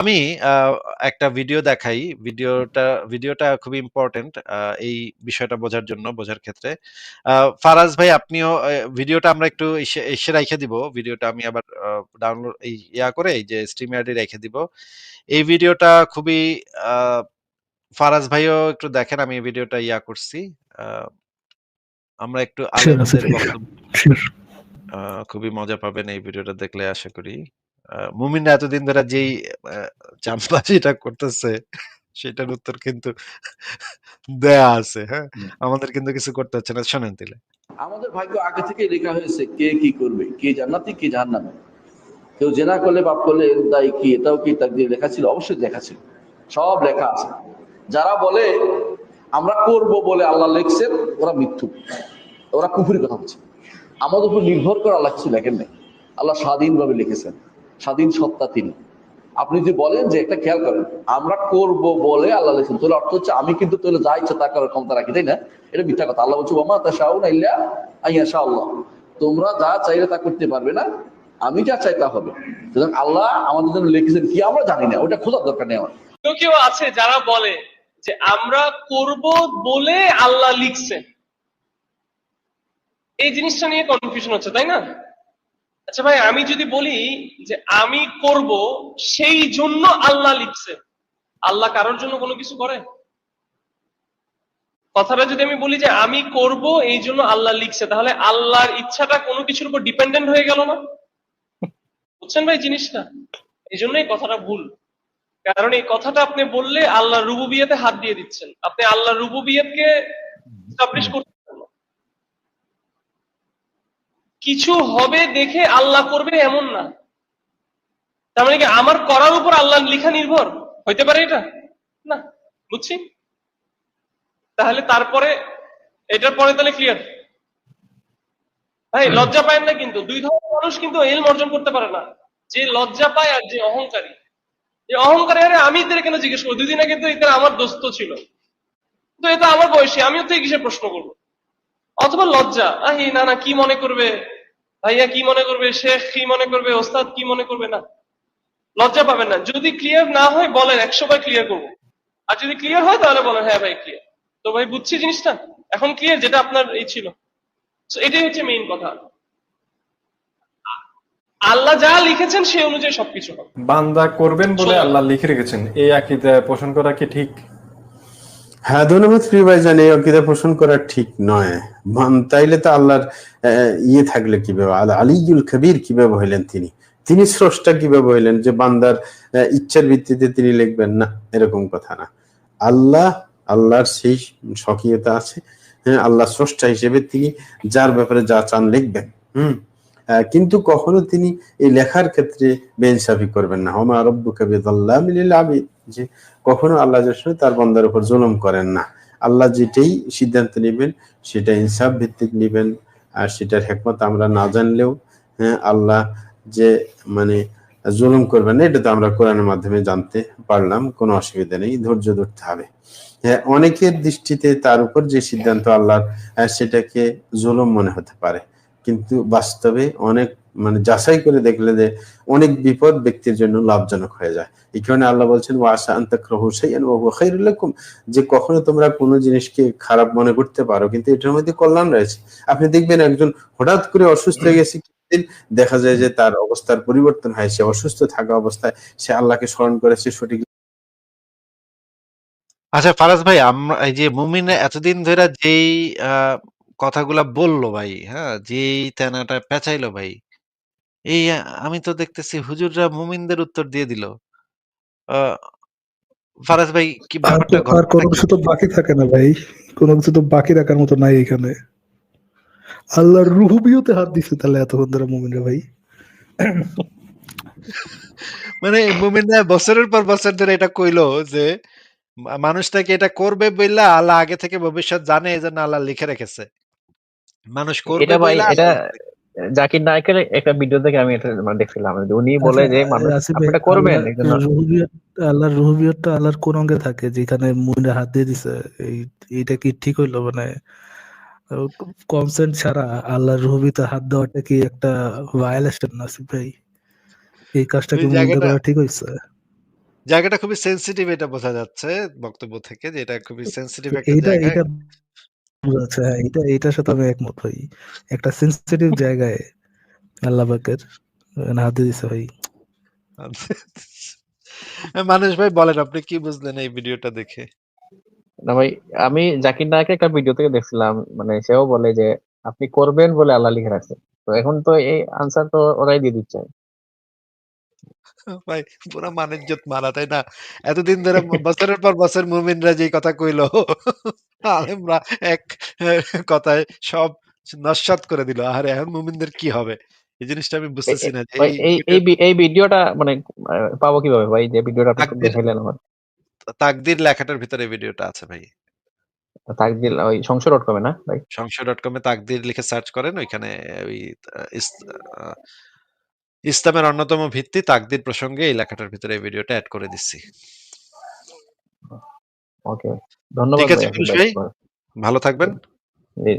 আমি একটা ভিডিও দেখাই। ভিডিওটা ভিডিওটা খুবই ইম্পোর্টেন্ট এই বিষয়টা বোঝার জন্য, বোঝার ক্ষেত্রে। ফারাজ ভাই আপনিও ভিডিওটা আমরা একটু এসে রেখে দিব। ভিডিওটা আমি আবার ডাউনলোড এই ইয়া করে এই যে StreamYard এ রেখে দিব। এই ভিডিওটা খুবই ফারাজ ভাইও একটু দেখেন আমি এই ভিডিওটা ইয়া করছি। আমরা একটু খুবই মজা পাবেন এই ভিডিওটা দেখলে আশা করি। মুমিনরা এতদিন ধরে যেই আ চাঁদবাজিটা করতেছে সেটার উত্তর কিন্তু দেয়া আছে, হ্যাঁ? আমাদের কিন্তু কিছু করতে হচ্ছে না। শোনেন তাইলে। আমাদের ভাগ্য আগে থেকেই লেখা হয়েছে কে কি করবে? কে জান্নাতি কে জাহান্নামে? কেউ জেনা করলে পাপ করলে এর দায়ী কি এটাও কি তাকদিরে লেখা ছিল? অবশ্যই লেখা ছিল। সব লেখা আছে। যারা বলে আমরা করব বলে আল্লাহ লিখছেন ওরা মিথ্যু। ওরা কুফুরি কথা বলছে। আমাদের উপর নির্ভর করে আল্লাহ কিছু লেখেন নাই। আল্লাহ স্বাধীনভাবে লিখেছেন। স্বাধীন সত্তা তিনি। আপনি যদি বলেন যে একটা খেয়াল করেন, আমরা করব বলে আল্লাহ লিখছেন। তাহলে অর্থ হচ্ছে আমি কিন্তু তাহলে যা ইচ্ছা তা করার ক্ষমতা রাখি, তাই না? এটা মিথ্যা কথা। আল্লাহ বলছে ওমা তা শাউন ইল্লা আইয়াশা আল্লাহ তোমরা যা চাইলে তা করতে পারবে না, আমি যা চাই তা হবে। সুতরাং আল্লাহ আমাদের জন্য লিখেছেন কি আমরা জানি না, ওটা খোঁজার দরকার নেই আমার। কেউ কেউ আছে যারা বলে যে আমরা করব বলে আল্লাহ লিখছেন। এই জিনিসটা নিয়ে কনফিউশন হচ্ছে, তাই না? আচ্ছা ভাই, আমি যদি বলি যে আমি করব, সেই জন্য আল্লাহ লিখছে। আল্লাহ কারোর জন্য কোনো কিছু করে? কথাটা যদি আমি বলি যে আমি করব, এই জন্য আল্লাহ লিখছে, তাহলে আল্লাহর ইচ্ছাটা কোনো কিছুর উপর ডিপেন্ডেন্ট হয়ে গেল না? বুঝছেন ভাই জিনিসটা? এই জন্যই কথাটা ভুল। কারণ এই কথাটা আপনি বললে আল্লাহ রুবুবিয়াতে হাত দিয়ে দিচ্ছেন। আপনি আল্লাহ রুবুবিয়াতকে স্টাবলিশ করতেছেন না কিছু হবে দেখে আল্লাহ করবে এমন না। তার মানে কি আমার করার উপর আল্লাহ লিখা নির্ভর? হইতে পারে এটা? না, বুঝছি? তাহলে তারপরে, এটার পরে তাহলে ক্লিয়ার ভাই, লজ্জা পায় না কিন্তু। দুই ধরনের মানুষ কিন্তু এলম অর্জন করতে পারে না। যে লজ্জা পায় আর যে অহংকারী। যে অহংকারী আরে আমি এদের কেন জিজ্ঞেস করব? দুদিন আগে তো এদের আমার দোস্ত ছিল। তো এটা আমার বয়সী, আমিও তো এই কিসে প্রশ্ন করব। অথবা লজ্জা, আহি না না, কি মনে করবে? ভাইয়া কি মনে করবে? শেখ কি মনে করবে? ওস্তাদ কি মনে করবে না? লজ্জা পাবেন না। যদি ক্লিয়ার না হয় বলেন একশো বার ক্লিয়ার করব। আর যদি ক্লিয়ার হয় তাহলে বলেন হ্যাঁ ভাই ক্লিয়ার তো ভাই বুঝছি জিনিসটা? এখন ক্লিয়ার যেটা আপনার এই ছিল। এটাই হচ্ছে মেইন কথা। আল্লাহ যা লিখেছেন সেই অনুযায়ী সবকিছু হবে। বান্দা করবেন বলে আল্লাহ লিখে রেখেছেন। এই আকিদা পোষণ করা কি ঠিক? হ্যাঁ ধন্যবাদ প্রিয় ভাইজান, এই অকিদা পোষণ করা ঠিক নয়। তাইলে তো আল্লাহর ইয়ে থাকলে কীভাবে? আল আলিউল কবির কীভাবে হইলেন তিনি? তিনি স্রষ্টা কীভাবে হইলেন যে বান্দার ইচ্ছার ভিত্তিতে তিনি লিখবেন? না, এরকম কথা না। আল্লাহ, আল্লাহর সেই স্বকীয়তা আছে। হ্যাঁ আল্লাহ স্রষ্টা হিসেবে তিনি যার ব্যাপারে যা চান লিখবেন। হুম। কিন্তু কখনো তিনি এই লেখার ক্ষেত্রে বেইনসাফি করবেন না। হমা রব্বু কবিদ আল্লাহ আবিদ। যে কখনো আল্লাহ তার বন্দার উপর জুলুম করেন না। আল্লাহ যেটাই সিদ্ধান্ত নেবেন, সেটা ইনসাফ ভিত্তিক নেবেন, আর সেটার হেকমত আমরা না জানলেও হ্যাঁ আল্লাহ যে মানে জুলুম করবেন না, এটা তো আমরা কোরআনের মাধ্যমে জানতে পারলাম, কোনো অসুবিধা নেই, ধৈর্য ধরতে হবে। হ্যাঁ অনেকের দৃষ্টিতে তার উপর যে সিদ্ধান্ত আল্লাহর সেটাকে জুলুম মনে হতে পারে। কিন্তু বাস্তবে অনেক মানে যাচাই করে দেখলে যে অনেক বিপদ ব্যক্তির জন্য লাভজনক হয়ে যায়। এই কারণে আল্লাহ বলছেন ও আশা ওয়া হুয়া যে কখনো তোমরা কোনো জিনিসকে খারাপ মনে করতে পারো, কিন্তু এটার মধ্যে কল্যাণ রয়েছে। আপনি দেখবেন একজন হঠাৎ করে অসুস্থ হয়ে গেছে দেখা যায় যে তার অবস্থার পরিবর্তন হয়, সে অসুস্থ থাকা অবস্থায় সে আল্লাহকে স্মরণ করেছে সঠিক আচ্ছা ফারাজ ভাই, আমরা এই যে মুমিন এতদিন ধরে যেই কথাগুলা বলল ভাই, হ্যাঁ? যেই তেনাটা পেঁচাইলো ভাই। এই আ আমি তো দেখতেছি হুজুররা মুমিনদের উত্তর দিয়ে দিল। আ ফারাজ ভাই কি আর ব্যাপারটা কোনো কিছু তো বাকি থাকে না ভাই কোনো কিছু তো বাকি রাখার মতো নাই এখানে আল্লাহর রুহুবিয়তে হাত দিছে তাহলে এতক্ষণ ধরে মুমিনরা ভাই মানে মুমিনরা বছরের পর বছর ধরে এটা কইলো যে মা মানুষটাকে এটা করবে বইলা আল্লাহ আগে থেকে ভবিষ্যৎ জানে এজন্য আল্লাহ লিখে রেখেছে। মানুষ করবে এটা ভাই এটা জাকির নায়কের একটা ভিডিও থেকে আমি এটা মানে দেখছিলাম। উনি বলে আচ্ছা, যে মানুষ আসিফ এটা করবেন আল্লাহর রুহুবিয়তটা আল্লাহর কোন অঙ্গে থাকে যেখানে মুমিনরা হাত দিয়ে দিছে। এই এইটা কি ঠিক হইল? মানে কনসেন্ট ছাড়া আল্লাহর রুহুবিতে হাত দেওয়াটা কি একটা ভায়োলেশন আসিফ ভাই? এই কাজটা কি ওই করা ঠিক হইছে? জায়গাটা খুবই সেনসিটিভ এটা বোঝা যাচ্ছে বক্তব্য থেকে যে এটা খুবই সেনসিটিভ একটা জায়গা যাচ্ছে হ্যাঁ এটা এটার সাথে আমি একমত ভাই। একটা সেন্সিটিভ জায়গায় আল্লাহ পাকের হাত দিয়ে দিছে ভাই। মানুষ ভাই বলেন আপনি কি বুঝলেন এই ভিডিওটা দেখে? না ভাই আমি জাকির নায়কের একটা ভিডিও থেকে দেখছিলাম মানে সেও বলে যে আপনি করবেন বলে আল্লাহ লিখে রাখছে। তো এখন তো এই আনসার তো ওরাই দিয়ে দিচ্ছে। ভাই পুরো মানিজ্যত মারা তাই না? এতদিন ধরে বছরের পর বছর মুমিনরা যে কথা কইলো। আলেমরা এক কথায় সব নস্বাত করে দিল। আর এখন মুমিনদের কি হবে? এই জিনিসটা আমি বুঝতেছি না এই এই ভিডিওটা মানে পাবো কীভাবে ভাই? যে ভিডিওটা আপনি দেখাইলেন আমার। তাকদির লেখাটার ভিতরে ভিডিওটা আছে ভাই। তাকদিল ওই সংসদ ডট কমে না ভাই? সংশয় ডট কমে তাকদির লিখে সার্চ করেন ওইখানে ওই ইসলামের অন্যতম ভিত্তি তাকদির প্রসঙ্গে এই লেখাটার ভিতরে এই ভিডিওটা অ্যাড করে দিচ্ছি। ওকে ধন্যবাদ ঠিক আছে, ভাই, ভাই। ভালো থাকবেন। জি।